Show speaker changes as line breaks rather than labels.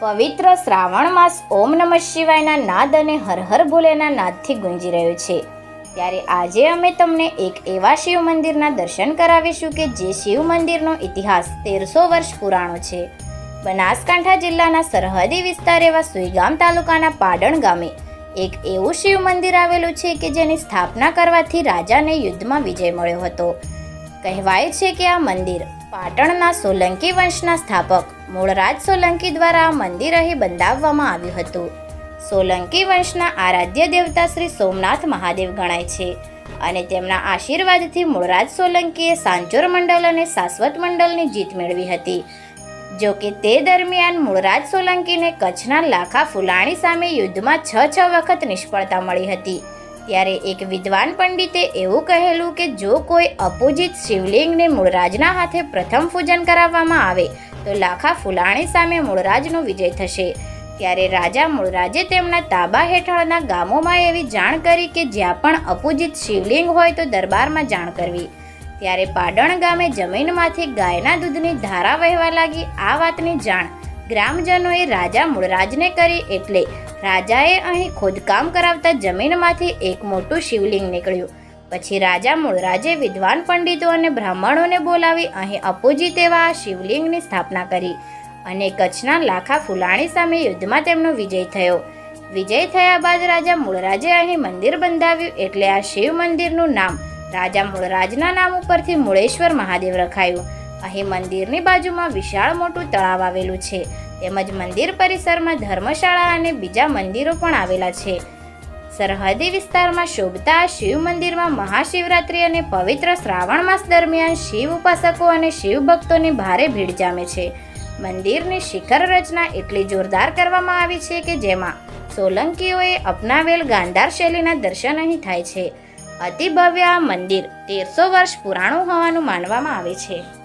પવિત્ર શ્રાવણ માસ ઓમ નમઃ શિવાયના નાદ અને હર હર ભોલેના નાદથી ગુંજી રહ્યો છે. ત્યારે આજે અમે તમને એક એવા શિવ મંદિરના દર્શન કરાવીશું કે જે શિવ મંદિરનો ઇતિહાસ તેરસો વર્ષ પુરાણો છે. બનાસકાંઠા જિલ્લાના સરહદી વિસ્તાર એવા સુઈગામ તાલુકાના પાડણ ગામે એક એવું શિવ મંદિર આવેલું છે કે જેની સ્થાપના કરવાથી રાજાને યુદ્ધમાં વિજય મળ્યો હતો. કહેવાય છે કે આ મંદિર પાટણના સોલંકી વંશના સ્થાપક. મૂળરાજ સોલંકી દ્વારા મંદિર અહીં બંધાવવામાં આવ્યું હતું. સોલંકી વંશના આરાધ્ય દેવતા શ્રી સોમનાથ મહાદેવ ગણાય છે અને તેમના આશીર્વાદથી મૂળરાજ સોલંકીએ સાંચોર મંડળ અને શાશ્વત મંડળની જીત મેળવી હતી. જો કે તે દરમિયાન મૂળરાજ સોલંકીને કચ્છના લાખા ફુલાણી સામે યુદ્ધમાં છ છ વખત નિષ્ફળતા મળી હતી. ત્યારે એક વિદ્વાન પંડિતે એવું કહેલું કે જો કોઈ અપૂજિત શિવલિંગને મૂળરાજના હાથે પ્રથમ પૂજન કરાવવામાં આવે, તો લાખા ફુલાણી સામે મૂળરાજનો વિજય થશે. ત્યારે રાજા મૂળરાજે તેમના તાબા હેઠળના ગામોમાં એવી જાણ કરી કે જ્યાં પણ અપૂજિત શિવલિંગ હોય તો દરબારમાં જાણ કરવી. ત્યારે પાડણ ગામે જમીનમાંથી ગાયના દૂધની ધારા વહેવા લાગી આ વાતની જાણ. ગ્રામજનોએ રાજા મૂળરાજને કરી એટલે રાજાએ અહીં ખોદકામ કરાવતા જમીનમાંથી એક મોટું શિવલિંગ નીકળ્યું. પછી રાજા મૂળરાજે વિદ્વાન પંડિતો અને બ્રાહ્મણોને બોલાવી અહીં અપોજી તેવા શિવલિંગની સ્થાપના કરી અને કચ્છના લાખા ફુલાણી સામે યુદ્ધમાં તેમનો વિજય થયો. વિજય થયા બાદ રાજા મૂળરાજે અહીં મંદિર બંધાવ્યું એટલે આ શિવ મંદિરનું નામ રાજા મૂળરાજના નામ ઉપરથી મૂળેશ્વર મહાદેવ રખાયું. અહીં મંદિરની બાજુમાં વિશાળ મોટું તળાવ આવેલું છે. તેમજ મંદિર પરિસરમાં ધર્મશાળા અને બીજા મંદિરો પણ આવેલા છે. સરહદી વિસ્તારમાં શોભતા શિવ મંદિરમાં મહાશિવરાત્રિ અને પવિત્ર શ્રાવણ માસ દરમિયાન શિવ ઉપાસકો અને શિવ ભક્તોની ભારે ભીડ જામે છે. મંદિરની શિખર રચના એટલી જોરદાર કરવામાં આવી છે કે જેમાં સોલંકીઓએ અપનાવેલ ગાંધાર શૈલીના દર્શન અહીં થાય છે. અતિ ભવ્ય આ મંદિર તેરસો વર્ષ પુરાણું હોવાનું માનવામાં આવે છે.